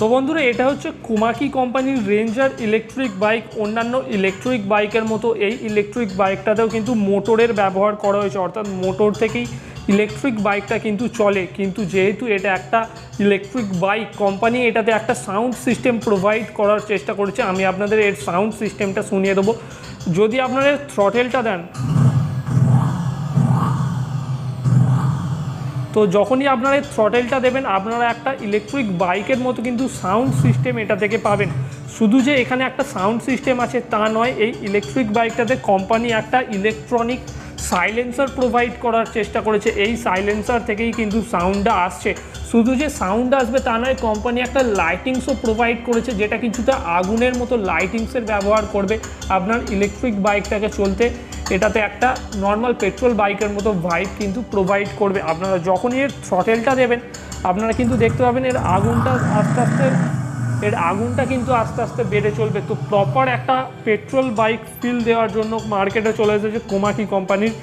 তো বন্ধুরা, এটা হচ্ছে কুমাকি কোম্পানির রেঞ্জার ইলেকট্রিক বাইক অন্যান্য ইলেকট্রিক বাইকের মতো। এই ইলেকট্রিক বাইকটাতেও কিন্তু মোটরের ব্যবহার করা হয়েছে, অর্থাৎ মোটর থেকেই ইলেকট্রিক বাইকটা কিন্তু চলে। কিন্তু যেহেতু এটা একটা ইলেকট্রিক বাইক কোম্পানি এটাতে একটা সাউন্ড সিস্টেম প্রোভাইড করার চেষ্টা করেছে। আমি আপনাদের এর সাউন্ড সিস্টেমটা শুনিয়ে দেবো। যদি আপনারা থ্রটেলটা দেন তো যখনই আপনারা এই থ্রটেলটা দেবেন, আপনারা একটা ইলেকট্রিক বাইকের মতো কিন্তু সাউন্ড সিস্টেম এটা থেকে পাবেন। শুধু যে এখানে একটা সাউন্ড সিস্টেম আছে তা নয়, এই ইলেকট্রিক বাইকটাতে কোম্পানি একটা ইলেকট্রনিক সাইলেন্সার প্রোভাইড করার চেষ্টা করেছে। এই সাইলেন্সার থেকেই কিন্তু সাউন্ডটা আসছে। শুধু যে সাউন্ড আসবে তা নয় কোম্পানি একটা লাইটিংসও প্রোভাইড করেছে, যেটা কিছুটা আগুনের মতো লাইটিংসের ব্যবহার করবে আপনার ইলেকট্রিক বাইকটাকে চলতে। এটাতে একটা নর্মাল পেট্রোল বাইকের মতো ভাইব কিন্তু প্রোভাইড করবে। আপনারা যখনই এর থ্রটেলটা দেবেন, আপনারা কিন্তু দেখতে পাবেন এর আগুনটা আস্তে আস্তে এর আগুনটা কিন্তু আস্তে আস্তে বেড়ে চলবে। তো প্রপার একটা পেট্রোল বাইক ফিল দেওয়ার জন্য মার্কেটে চলে এসেছে কোমাকি কোম্পানির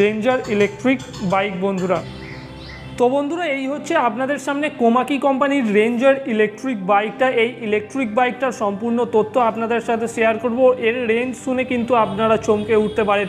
রেঞ্জার ইলেকট্রিক বাইক বন্ধুরা। তো বন্ধুরা, এই হচ্ছে আপনাদের সামনে কোমাকি কোম্পানির রেঞ্জার ইলেকট্রিক বাইকটা এই ইলেকট্রিক বাইকটার সম্পূর্ণ তথ্য আপনাদের সাথে শেয়ার করব। এর রেঞ্জ শুনে কিন্তু আপনারা চমকে উঠতে পারেন।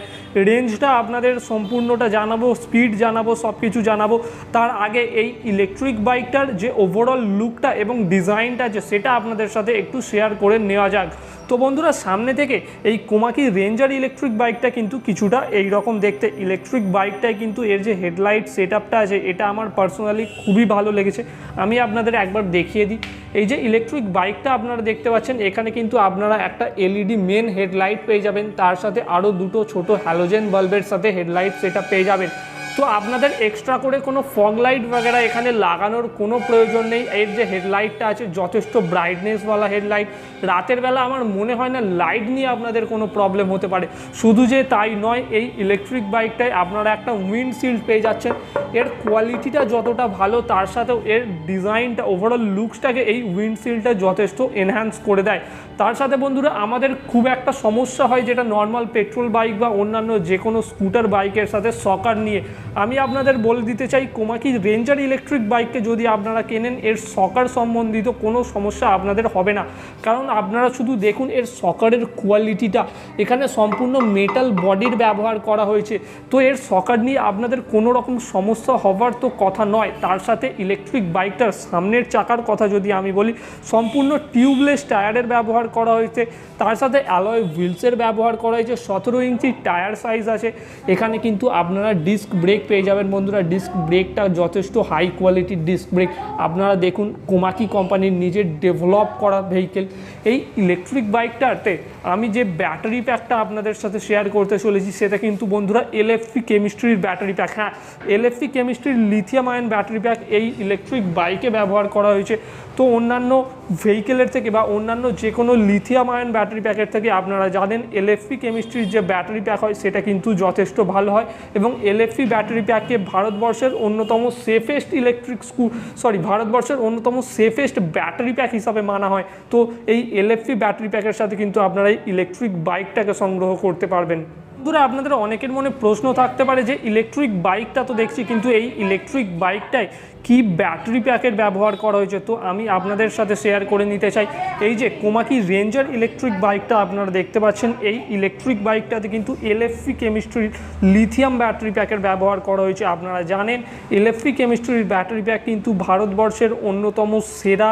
রেঞ্জটা আপনাদের সম্পূর্ণটা জানাব স্পিড জানাব সব কিছু জানাব। তার আগে এই ইলেকট্রিক বাইকটার যে ওভারঅল লুকটা এবং ডিজাইনটা যে সেটা আপনাদের সাথে একটু শেয়ার করে নেওয়া যাক। তো বন্ধুরা, সামনে থেকে এই কোমাকি রেঞ্জার ইলেকট্রিক বাইকটা কিন্তু কিছুটা এই রকম দেখতে। ইলেকট্রিক বাইকটায় কিন্তু এর যে হেডলাইট সেট আছে, এটা আমার পার্সোনালি খুবই ভালো লেগেছে। আমি আপনাদের একবার দেখিয়ে দিই। এই যে ইলেকট্রিক বাইকটা আপনারা দেখতে পাচ্ছেন, এখানে কিন্তু আপনারা একটা এলইডি মেন হেডলাইট পেয়ে যাবেন। তার সাথে আরও দুটো ছোট হ্যালোজেন বাল্বের সাথে হেডলাইট সেটা পেয়ে যাবেন। তো আপনাদের এক্সট্রা করে কোনো ফগ লাইট বাগেরা এখানে লাগানোর কোনো প্রয়োজন নেই। এর যে হেডলাইটটা আছে, যথেষ্ট ব্রাইটনেসওয়ালা হেডলাইট রাতের বেলা আমার মনে হয় না লাইট নিয়ে আপনাদের কোনো প্রবলেম হতে পারে। শুধু যে তাই নয়, এই ইলেকট্রিক বাইকটায় আপনারা একটা উইন্ডশিল্ড পেয়ে যাচ্ছেন। এর কোয়ালিটিটা যতটা ভালো, তার সাথেও এর ডিজাইনটা ওভারঅল লুকসটাকে এই উইন্ডশিল্ডটা যথেষ্ট এনহ্যান্স করে দেয়। তার সাথে বন্ধুরা, আমাদের খুব একটা সমস্যা হয় যেটা নর্মাল পেট্রোল বাইক বা অন্যান্য যে কোনো স্কুটার বাইকের সাথে সকার নিয়ে। আমি আপনাদের বলে দিতে চাই, কোমাকি রেঞ্জার ইলেকট্রিক বাইককে যদি আপনারা কেনেন, এর সকার সম্বন্ধিত কোনো সমস্যা আপনাদের হবে না। কারণ আপনারা শুধু দেখুন, এর সকারের কোয়ালিটিটা এখানে সম্পূর্ণ মেটাল বডির ব্যবহার করা হয়েছে। তো এর সকার নিয়ে আপনাদের কোনো রকম সমস্যা হবার তো কথা নয়। তার সাথে ইলেকট্রিক বাইকটার সামনের চাকার কথা যদি আমি বলি, সম্পূর্ণ টিউবলেস টায়ারের ব্যবহার করা হয়েছে। তার সাথে অ্যালয় হুইলসের ব্যবহার করা হয়েছে। সতেরো ইঞ্চি টায়ার সাইজ আছে। এখানে কিন্তু আপনারা ডিস্ক ব্রেক পেয়ে যাবেন বন্ধুরা ডিস্ক ব্রেকটা যথেষ্ট হাই কোয়ালিটির ডিস্ক ব্রেক আপনারা দেখুন, কোমাকি কোম্পানির নিজের ডেভেলপ করা ভেহিকেল এই ইলেকট্রিক বাইকটাতে আমি যে ব্যাটারি প্যাকটা আপনাদের সাথে শেয়ার করতে চলেছি, সেটা কিন্তু বন্ধুরা এলএফপি কেমিস্ট্রির ব্যাটারি প্যাক হ্যাঁ এলএফপি কেমিস্ট্রির লিথিয়াম আয়ন ব্যাটারি প্যাক এই ইলেকট্রিক বাইকে ব্যবহার করা হয়েছে। তো অন্যান্য ভেহিকেলের থেকে বা অন্যান্য যে কোনো লিথিয়াম আয়ন ব্যাটারি প্যাকের থেকে আপনারা জানেন এলএফপি কেমিস্ট্রির যে ব্যাটারি প্যাক হয়, সেটা কিন্তু যথেষ্ট ভালো হয় এবং এলএফপি ব্যাটারি প্যাককে ভারতবর্ষের অন্যতম সেফেস্ট ইলেকট্রিক স্কু সরি ভারতবর্ষের অন্যতম সেফেস্ট ব্যাটারি প্যাক হিসাবে মানা হয়। তো এই এলএফপি ব্যাটারি প্যাকের সাথে কিন্তু আপনারা এই ইলেকট্রিক বাইকটাকে সংগ্রহ করতে পারবেন। বন্ধুরা আপনাদের অনেকের মনে প্রশ্ন থাকতে পারে যে ইলেকট্রিক বাইকটা তো দেখছি, কিন্তু এই ইলেকট্রিক বাইকটায় কি ব্যাটারি প্যাকের ব্যবহার করা হয়েছে? তো আমি আপনাদের সাথে শেয়ার করে নিতে চাই। এই যে কোমাকি রেঞ্জার ইলেকট্রিক বাইকটা আপনারা দেখতে পাচ্ছেন, এই ইলেকট্রিক বাইকটাতে কিন্তু এলএফপি কেমিস্ট্রির লিথিয়াম ব্যাটারি প্যাকের ব্যবহার করা হয়েছে। আপনারা জানেন এলএফপি কেমিস্ট্রির ব্যাটারি প্যাক কিন্তু ভারতবর্ষের অন্যতম সেরা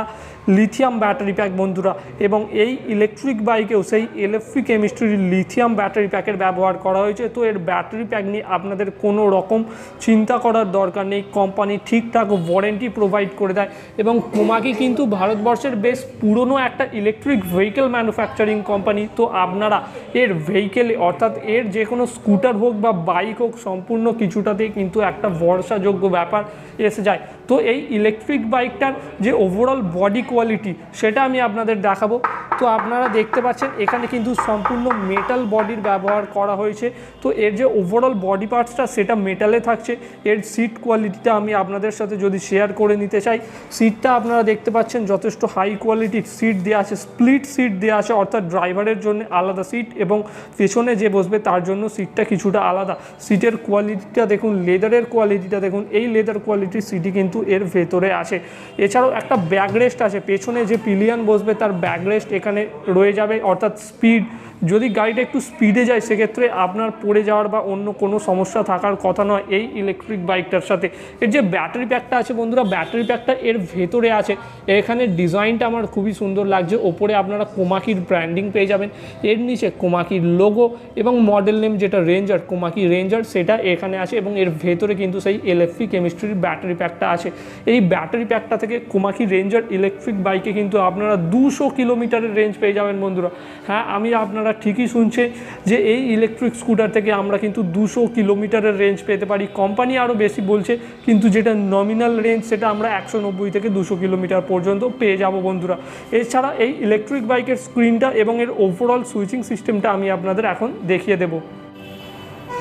লিথিয়াম ব্যাটারি প্যাক বন্ধুরা। এবং এই ইলেকট্রিক বাইকেও সেই এলএফপি কেমিস্ট্রির লিথিয়াম ব্যাটারি প্যাকের ব্যবহার করা হয়েছে। তো এর ব্যাটারি প্যাক নিয়ে আপনাদের কোনো রকম চিন্তা করার দরকার নেই। কোম্পানি ঠিকঠাক ওয়ারেন্টি প্রোভাইড করে দেয় এবং কোমাকি কিন্তু ভারতবর্ষের বেশ পুরনো একটা ইলেকট্রিক ভেহিকেল ম্যানুফ্যাকচারিং কোম্পানি তো আপনারা এর ভেহিকেলে অর্থাৎ এর যে কোনো স্কুটার হোক বা বাইক হোক, সম্পূর্ণ কিছুটাতেই কিন্তু একটা ভরসাযোগ্য ব্যাপার এসে যায়। তো এই ইলেকট্রিক বাইকটার যে ওভারঅল বডি কোয়ালিটি সেটা আমি আপনাদের দেখাবো। তো আপনারা দেখতে পাচ্ছেন, এখানে কিন্তু সম্পূর্ণ মেটাল বডির ব্যবহার করা হয়েছে। রয়েছে তো এর যে ওভারঅল বডি পার্টসটা সেটা মেটালে থাকছে। এর সিট কোয়ালিটিটা আমি আপনাদের সাথে যদি শেয়ার করে নিতে চাই সিটটা আপনারা দেখতে পাচ্ছেন যথেষ্ট হাই কোয়ালিটির সিট দেওয়া আছে স্প্লিট সিট দেওয়া আছে, অর্থাৎ ড্রাইভারের জন্য আলাদা সিট এবং পেছনে যে বসবে তার জন্য সিটটা কিছুটা আলাদা। সিটের কোয়ালিটিটা দেখুন লেদারের কোয়ালিটিটা দেখুন, এই লেদার কোয়ালিটির সিটই কিন্তু এর ভেতরে আছে এছাড়াও একটা ব্যাক রেস্ট আছে, পেছনে যে পিলিয়ান বসবে তার ব্যাক রেস্ট এখানে রয়ে যাবে, অর্থাৎ স্পিড যদি গাড়িটা একটু স্পিডে যায়, সেক্ষেত্রে আপনার পড়ে যাওয়ার বা অন্য কোনো সমস্যা থাকার কথা নয় এই ইলেকট্রিক বাইকটার সাথে। এর যে ব্যাটারি প্যাকটা আছে বন্ধুরা ব্যাটারি প্যাকটা এর ভেতরে আছে। এখানে ডিজাইনটা আমার খুবই সুন্দর লাগছে। ওপরে আপনারা কোমাকির ব্র্যান্ডিং পেয়ে যাবেন। এর নিচে কোমাকির লোগো এবং মডেল নেম যেটা রেঞ্জার কোমাকি রেঞ্জার সেটা এখানে আছে এবং এর ভেতরে কিন্তু সেই এলএফপি কেমিস্ট্রির ব্যাটারি প্যাকটা আছে। এই ব্যাটারি প্যাকটা থেকে কোমাকি রেঞ্জার ইলেকট্রিক বাইকে কিন্তু আপনারা দুশো কিলোমিটারের রেঞ্জ পেয়ে যাবেন বন্ধুরা। হ্যাঁ আমি আপনারা ঠিকই শুনছেন যে এই ইলেকট্রিক স্কুটার থেকে আমরা কিন্তু দুশো কিলোমিটারের রেঞ্জ পেতে পারি। কোম্পানি আরও বেশি বলছে, কিন্তু যেটা নমিনাল রেঞ্জ সেটা আমরা একশো নব্বই থেকে দুশো কিলোমিটার পর্যন্ত পেয়ে যাব বন্ধুরা। এছাড়া এই ইলেকট্রিক বাইকের স্ক্রিনটা এবং এর ওভারঅল সুইচিং সিস্টেমটা আমি আপনাদের এখন দেখিয়ে দেবো।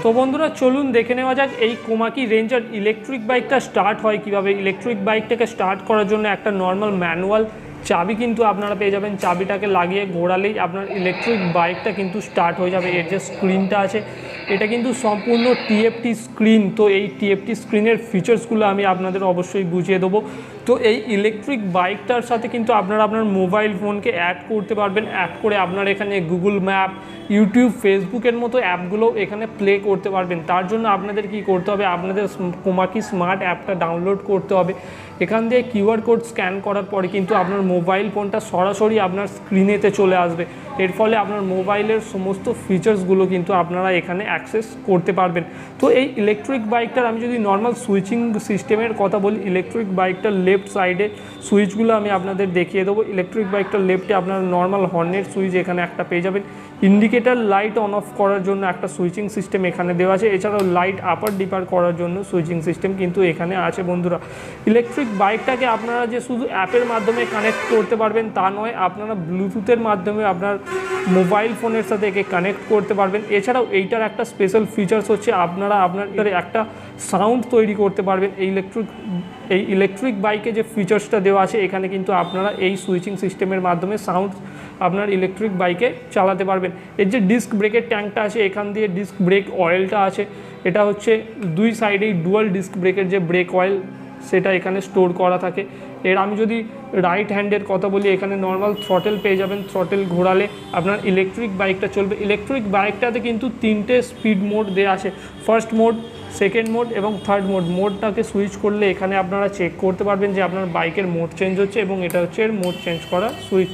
তো বন্ধুরা, চলুন দেখে নেওয়া যাক এই কোমাকি রেঞ্জার ইলেকট্রিক বাইকটা স্টার্ট হয় কীভাবে। ইলেকট্রিক বাইকটাকে স্টার্ট করার জন্য একটা নর্মাল ম্যানুয়াল চাবি কিন্তু আপনারা পেয়ে যাবেন। চাবিটাকে লাগিয়ে ঘোরালেই আপনার ইলেকট্রিক বাইকটা কিন্তু স্টার্ট হয়ে যাবে। এর যে স্ক্রিনটা আছে, এটা কিন্তু সম্পূর্ণ টিএফটি স্ক্রিন তো এই টিএফটি স্ক্রিনের ফিচার্সগুলো আমি আপনাদের অবশ্যই বুঝিয়ে দেবো। তো এই ইলেকট্রিক বাইকটার সাথে কিন্তু আপনারা আপনার মোবাইল ফোনকে অ্যাড করতে পারবেন। অ্যাড করে আপনার এখানে গুগল ম্যাপ ইউটিউব ফেসবুকের মতো অ্যাপগুলো এখানে প্লে করতে পারবেন। তার জন্য আপনাদের কি করতে হবে? আপনাদের কোমাকি স্মার্ট অ্যাপটা ডাউনলোড করতে হবে। এখান দিয়ে কিউআর কোড স্ক্যান করার পরে কিন্তু আপনার মোবাইল ফোনটা সরাসরি আপনার স্ক্রিনেতে চলে আসবে। এর ফলে আপনার মোবাইলের সমস্ত ফিচার্সগুলো কিন্তু আপনারা এখানে অ্যাক্সেস করতে পারবেন। তো এই ইলেকট্রিক বাইকটার আমি যদি নর্মাল সুইচিং সিস্টেমের কথা বলি ইলেকট্রিক বাইকটার লেফট সাইডে সুইচগুলো আমি আপনাদের দেখিয়ে দেবো। ইলেকট্রিক বাইকটার লেফটে আপনার নর্মাল হর্নের সুইচ এখানে একটা পেয়ে যাবেন। ইন্ডিকেটার লাইট অন অফ করার জন্য একটা সুইচিং সিস্টেম এখানে দেওয়া আছে। এছাড়াও লাইট আপার ডিপার করার জন্য সুইচিং সিস্টেম কিন্তু এখানে আছে বন্ধুরা। ইলেকট্রিক বাইকটাকে আপনারা যে শুধু অ্যাপের মাধ্যমে কানেক্ট করতে পারবেন তা নয়, আপনারা ব্লুটুথের মাধ্যমে আপনার মোবাইল ফোনের সাথে একে কানেক্ট করতে পারবেন। এছাড়াও এইটার একটা স্পেশাল ফিচার্স হচ্ছে, আপনারা আপনার একটা সাউন্ড তৈরি করতে পারবেন। এই ইলেকট্রিক এই ইলেকট্রিক বাইকে যে ফিচার্সটা দেওয়া আছে, এখানে কিন্তু আপনারা এই সুইচিং সিস্টেমের মাধ্যমে সাউন্ড আপনার ইলেকট্রিক বাইকে চালাতে পারবেন। এর যে ডিস্ক ব্রেকের ট্যাঙ্কটা আছে, এখান দিয়ে ডিস্ক ব্রেক অয়েলটা আছে। এটা হচ্ছে দুই সাইডেই ডুয়াল ডিস্ক ব্রেকের যে ব্রেক অয়েল সেটা এখানে স্টোর করা থাকে। এর আমি যদি রাইট হ্যান্ডের কথা বলি, এখানে নর্মাল থ্রটেল পেয়ে যাবেন। থ্রটেল ঘোরালে আপনার ইলেকট্রিক বাইকটা চলবে। ইলেকট্রিক বাইকটাতে কিন্তু তিনটে স্পিড মোড দেওয়া আছে। ফার্স্ট মোড সেকেন্ড মোড এবং থার্ড মোড মোডটাকে সুইচ করলে এখানে আপনারা চেক করতে পারবেন যে আপনার বাইকের মোড চেঞ্জ হচ্ছে এবং এটা হচ্ছে এর মোড চেঞ্জ করা সুইচ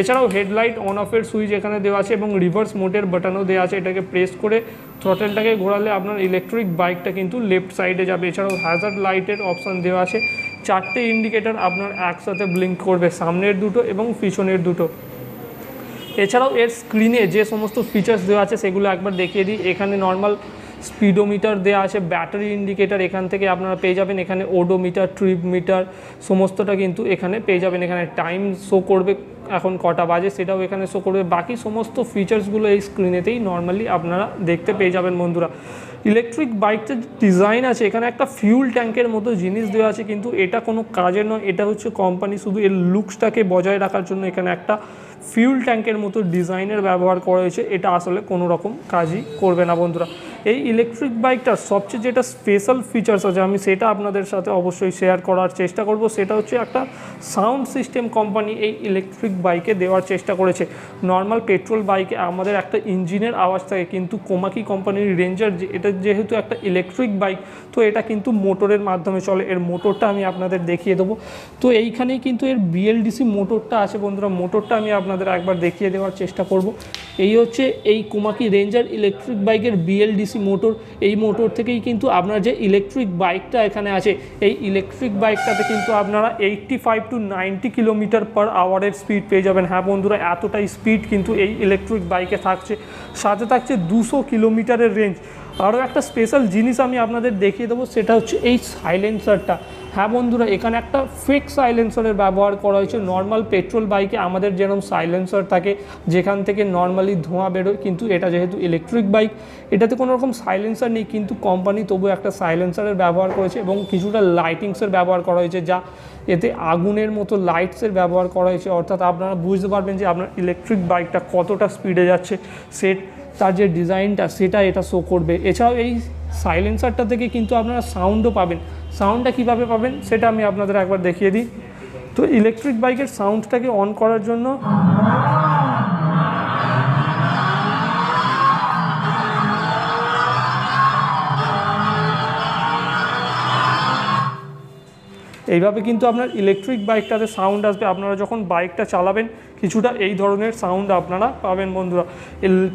এছাড়াও হেডলাইট অন অফের সুইচ এখানে দেওয়া আছে এবং রিভার্স মোটের বাটনও দেওয়া আছে। এটাকে প্রেস করে থ্রটেলটাকে ঘোরালে আপনার ইলেকট্রিক বাইকটা কিন্তু লেফট সাইডে যাবে। এছাড়াও হ্যাজার্ড লাইটের অপশান দেওয়া আছে। চারটে ইন্ডিকেটার আপনার একসাথে ব্লিঙ্ক করবে। সামনের দুটো এবং পিছনের দুটো। এছাড়াও এর স্ক্রিনে যে সমস্ত ফিচার্স দেওয়া আছে সেগুলো একবার দেখিয়ে দিই। এখানে নর্মাল স্পিডোমিটার দেওয়া আছে, ব্যাটারি ইন্ডিকেটার এখান থেকে আপনারা পেয়ে যাবেন। এখানে ওডোমিটার ট্রিপ মিটার সমস্তটা কিন্তু এখানে পেয়ে যাবেন। এখানে টাইম শো করবে এখন কটা বাজে সেটাও এখানে শো করবে। বাকি সমস্ত ফিচার্সগুলো এই স্ক্রিনেতেই নর্মালি আপনারা দেখতে পেয়ে যাবেন বন্ধুরা। ইলেকট্রিক বাইকটার ডিজাইন আছে, এখানে একটা ফিউল ট্যাঙ্কের মতো জিনিস দেওয়া আছে, কিন্তু এটা কোনো কাজের নয়, এটা হচ্ছে কোম্পানি শুধু এর লুকসটাকে বজায় রাখার জন্য এখানে একটা ফিউল ট্যাঙ্কের মতো ডিজাইনের ব্যবহার করা হয়েছে, এটা আসলে কোনো রকম কাজই করবে না বন্ধুরা। এই ইলেকট্রিক বাইকটার সবচেয়ে যেটা স্পেশাল ফিচার্স আছে, আমি সেটা আপনাদের সাথে অবশ্যই শেয়ার করার চেষ্টা করব। সেটা হচ্ছে একটা সাউন্ড সিস্টেম কোম্পানি এই ইলেকট্রিক বাইকে দেওয়ার চেষ্টা করেছে। নর্মাল পেট্রোল বাইকে আমাদের একটা ইঞ্জিনের আওয়াজ থাকে, কিন্তু কোমাকি কোম্পানির রেঞ্জার যে, এটা যেহেতু একটা ইলেকট্রিক বাইক তো এটা কিন্তু মোটরের মাধ্যমে চলে। এর মোটরটা আমি আপনাদের দেখিয়ে দেবো। তো এইখানেই কিন্তু এর বিএলডিসি মোটরটা আছে বন্ধুরা। মোটরটা আমি আপনাদের একবার দেখিয়ে দেওয়ার চেষ্টা করব। এই হচ্ছে এই কোমাকি রেঞ্জার ইলেকট্রিক বাইকের বিএলডিসি মোটর। এই মোটর থেকেই কিন্তু আপনার যে ইলেকট্রিক বাইকটা এখানে আছে, এই ইলেকট্রিক বাইকটাতে কিন্তু আপনারা eighty five to ninety kilometre per আওয়ারের speed পেয়ে যাবেন। হ্যাঁ বন্ধুরা, এতটাই স্পিড কিন্তু এই ইলেকট্রিক বাইকে থাকছে। সাথে থাকছে দুশো কিলোমিটারের রেঞ্জ আরও একটা স্পেশাল জিনিস আমি আপনাদের দেখিয়ে দেবো, সেটা হচ্ছে এই সাইলেন্সারটা হ্যাঁ বন্ধুরা, এখানে একটা ফেক সাইলেন্সারের ব্যবহার করা হয়েছে। নর্মাল পেট্রোল বাইকে আমাদের যেরকম সাইলেন্সার থাকে, যেখান থেকে নর্মালি ধোঁয়া বেরোয়, কিন্তু এটা যেহেতু ইলেকট্রিক বাইক এটাতে কোনো রকম সাইলেন্সার নেই, কিন্তু কোম্পানি তবু একটা সাইলেন্সারের ব্যবহার করেছে এবং কিছুটা লাইটিংসের ব্যবহার করা হয়েছে, যা এতে আগুনের মতো লাইটসের ব্যবহার করা হয়েছে। অর্থাৎ আপনারা বুঝতে পারবেন যে আপনার ইলেকট্রিক বাইকটা কতটা স্পিডে যাচ্ছে। সেট, তার যে ডিজাইনটা সেটা এটা শো করবে। এছাড়াও এই সাইলেন্সারটা থেকে কিন্তু আপনারা সাউন্ডও পাবেন। সাউন্ডটা কীভাবে পাবেন সেটা আমি আপনাদের একবার দেখিয়ে দিই। তো ইলেকট্রিক বাইকের সাউন্ডটাকে অন করার জন্য এইভাবে কিন্তু আপনার ইলেকট্রিক বাইকটাতে সাউন্ড আসবে। আপনারা যখন বাইকটা চালাবেন, কিছুটা এই ধরনের সাউন্ড আপনারা পাবেন বন্ধুরা।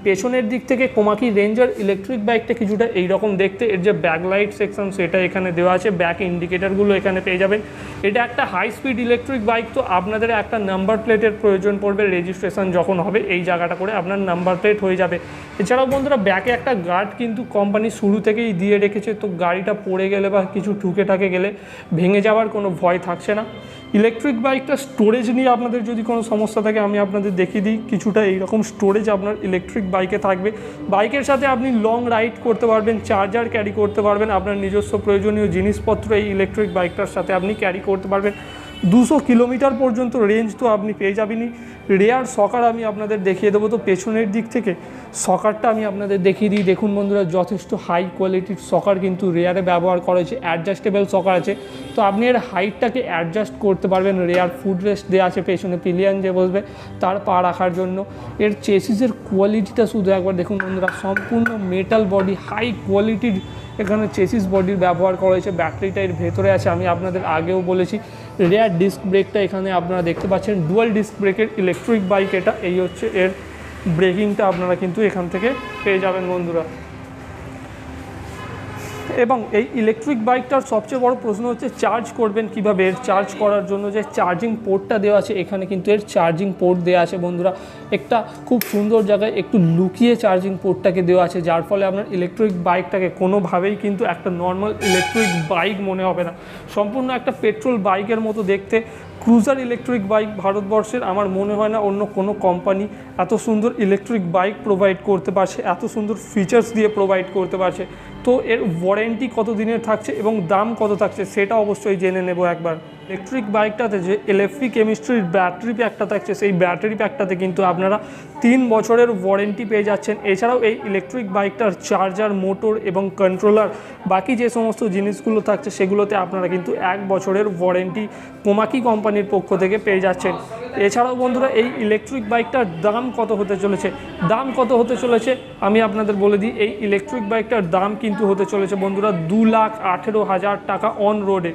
পেছনের দিক থেকে কোমাকি রেঞ্জার ইলেকট্রিক বাইকটা কিছুটা এইরকম দেখতে। এর যে ব্যাকলাইট সেকশন সেটা এখানে দেওয়া আছে। ব্যাক ইন্ডিকেটারগুলো এখানে পেয়ে যাবেন। এটা একটা হাই স্পিড ইলেকট্রিক বাইক তো আপনাদের একটা নাম্বার প্লেটের প্রয়োজন পড়বে। রেজিস্ট্রেশন যখন হবে, এই জায়গাটা করে আপনার নাম্বার প্লেট হয়ে যাবে। এছাড়াও বন্ধুরা ব্যাকে একটা গার্ড কিন্তু কোম্পানি শুরু থেকেই দিয়ে রেখেছে, তো গাড়িটা পড়ে গেলে বা কিছু ঠুকে ঠাকে গেলে ভেঙে যাওয়ার কোনো ভয় থাকছে না। ইলেকট্রিক বাইকটা স্টোরেজ নিয়ে আপনাদের যদি কোনো সমস্যা থাকে, আমি আপনাদের দেখিয়ে দিই, কিছুটা এইরকম স্টোরেজ আপনার ইলেকট্রিক বাইকে থাকবে। বাইকের সাথে আপনি লং রাইড করতে পারবেন চার্জার ক্যারি করতে পারবেন, আপনার নিজস্ব প্রয়োজনীয় জিনিসপত্র এই ইলেকট্রিক বাইকটার সাথে আপনি ক্যারি করতে পারবেন। দুশো কিলোমিটার পর্যন্ত রেঞ্জ তো আপনি পেয়ে যাবেনই। রেয়ার সকার আমি আপনাদের দেখিয়ে দেবো। তো পেছনের দিক থেকে সকারটা আমি আপনাদের দেখিয়ে দিই। দেখুন বন্ধুরা, যথেষ্ট হাই কোয়ালিটির সকার কিন্তু রেয়ারে ব্যবহার করা হয়েছে। অ্যাডজাস্টেবল সকার আছে। তো আপনি এর হাইটটাকে অ্যাডজাস্ট করতে পারবেন। রেয়ার ফুড রেস্ট দেওয়া আছে পেছনে পিলিয়ান যে বসবে, তার পা রাখার জন্য। এর চেসিসের কোয়ালিটিটা শুধু একবার দেখুন বন্ধুরা, সম্পূর্ণ মেটাল বডি হাই কোয়ালিটির এখানে চেসিস বডির ব্যবহার করা হয়েছে। ব্যাটারিটা এর ভেতরে আছে, আমি আপনাদের আগেও বলেছি। রেয়ার ডিস্ক ব্রেকটা এখানে আপনারা দেখতে পাচ্ছেন। ডুয়াল ডিস্ক ব্রেকের ইলেকট্রিক বাইক এটা। এই হচ্ছে এর ব্রেকিংটা আপনারা কিন্তু এখান থেকে পেয়ে যাবেন বন্ধুরা। এবং এই ইলেকট্রিক বাইকটার সবচেয়ে বড় প্রশ্ন হচ্ছে চার্জ করবেন কীভাবে? এর চার্জ করার জন্য যে চার্জিং পোর্টটা দেওয়া আছে, এখানে কিন্তু এর চার্জিং পোর্ট দেওয়া আছে বন্ধুরা। একটা খুব সুন্দর জায়গায় একটু লুকিয়ে চার্জিং পোর্টটাকে দেওয়া আছে, যার ফলে আপনার ইলেকট্রিক বাইকটাকে কোনোভাবেই কিন্তু একটা নর্মাল ইলেকট্রিক বাইক মনে হবে না। সম্পূর্ণ একটা পেট্রোল বাইকের মতো দেখতে। ক্রুজার ইলেকট্রিক বাইক ভারতবর্ষের আমার মনে হয় না অন্য কোনো কোম্পানি এত সুন্দর ইলেকট্রিক বাইক প্রোভাইড করতে পারছে, এত সুন্দর ফিচার্স দিয়ে প্রোভাইড করতে পারছে। তো এর ওয়ারেন্টি কত দিনের থাকছে এবং দাম কত থাকছে সেটা অবশ্যই জেনে নেব একবার। ইলেকট্রিক বাইকটাতে যে এলএফপি কেমিস্ট্রির ব্যাটারি প্যাকটা থাকছে, সেই ব্যাটারি প্যাকটাতে কিন্তু আপনারা তিন বছরের ওয়ারেন্টি পেয়ে যাচ্ছেন। এছাড়াও এই ইলেকট্রিক বাইকটার চার্জার মোটর এবং কন্ট্রোলার বাকি যে সমস্ত জিনিসগুলো থাকছে, সেগুলোতে আপনারা কিন্তু এক বছরের ওয়ারেন্টি কোমাকি কোম্পানির পক্ষ থেকে পেয়ে যাচ্ছেন। এছাড়াও বন্ধুরা, এই ইলেকট্রিক বাইকটার দাম কত হতে চলেছে? দাম কত হতে চলেছে? আমি আপনাদের বলে দিই, এই ইলেকট্রিক বাইকটার দাম কিন্তু হতে চলেছে বন্ধুরা, দু লাখ আঠেরো হাজার টাকা অন রোডে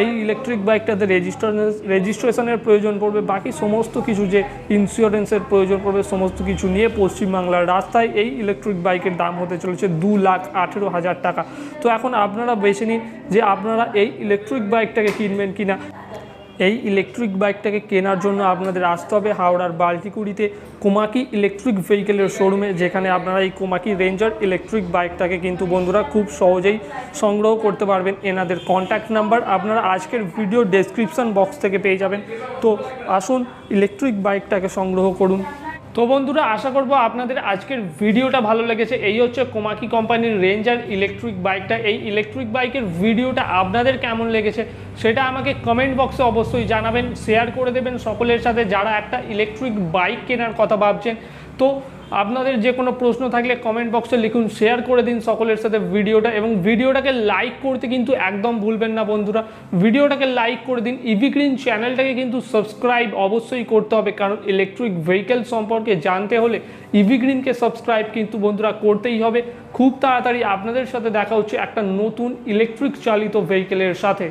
এই ইলেকট্রিক বাইকটাতে রেজিস্ট্রেশন রেজিস্ট্রেশনের প্রয়োজন পড়বে, বাকি সমস্ত কিছু যে ইন্স্যুরেন্সের প্রয়োজন পড়বে, সমস্ত কিছু নিয়ে পশ্চিমবাংলার রাস্তায় এই ইলেকট্রিক বাইকের দাম হতে চলেছে দু লাখ আঠেরো হাজার টাকা। তো এখন আপনারা বেছে নিন যে আপনারা এই ইলেকট্রিক বাইকটাকে কিনবেন কিনা। এই ইলেকট্রিক বাইকটাকে কেনার জন্য আপনাদের আসতে হবে হাওড়ার বাল্টিকুড়িতে কোমাকি ইলেকট্রিক ভেহিকেলের শোরুমে যেখানে আপনারা এই কোমাকি রেঞ্জার ইলেকট্রিক বাইকটাকে কিন্তু বন্ধুরা খুব সহজেই সংগ্রহ করতে পারবেন। এনাদের কন্ট্যাক্ট নাম্বার আপনারা আজকের ভিডিও ডেসক্রিপশান বক্স থেকে পেয়ে যাবেন। তো আসুন ইলেকট্রিক বাইকটাকে সংগ্রহ করুন। তো বন্ধুরা, আশা করব আপনাদের আজকের ভিডিওটা ভালো লেগেছে। এই হচ্ছে কোমাকি কোম্পানির রেঞ্জার ইলেকট্রিক বাইকটা এই ইলেকট্রিক বাইকের ভিডিওটা আপনাদের কেমন লেগেছে সেটা আমাকে কমেন্ট বক্সে অবশ্যই জানাবেন শেয়ার করে দেবেন সকলের সাথে যারা একটা ইলেকট্রিক বাইক কেনার কথা ভাবছেন। তো আপনাদের যে কোনো প্রশ্ন থাকলে কমেন্ট বক্সে লিখুন শেয়ার করে দিন সকলের সাথে ভিডিওটা এবং ভিডিওটাকে লাইক করতে কিন্তু একদম ভুলবেন না বন্ধুরা। ভিডিওটাকে লাইক করে দিন। ইভি গ্রিন চ্যানেলটাকে কিন্তু সাবস্ক্রাইব অবশ্যই করতে হবে, কারণ ইলেকট্রিক ভেহিকেল সম্পর্কে জানতে হলে ইভি গ্রিনকে সাবস্ক্রাইব কিন্তু বন্ধুরা করতেই হবে। খুব তাড়াতাড়ি আপনাদের সাথে দেখা হচ্ছে একটা নতুন ইলেকট্রিক চালিত ভেহিকেলের সাথে।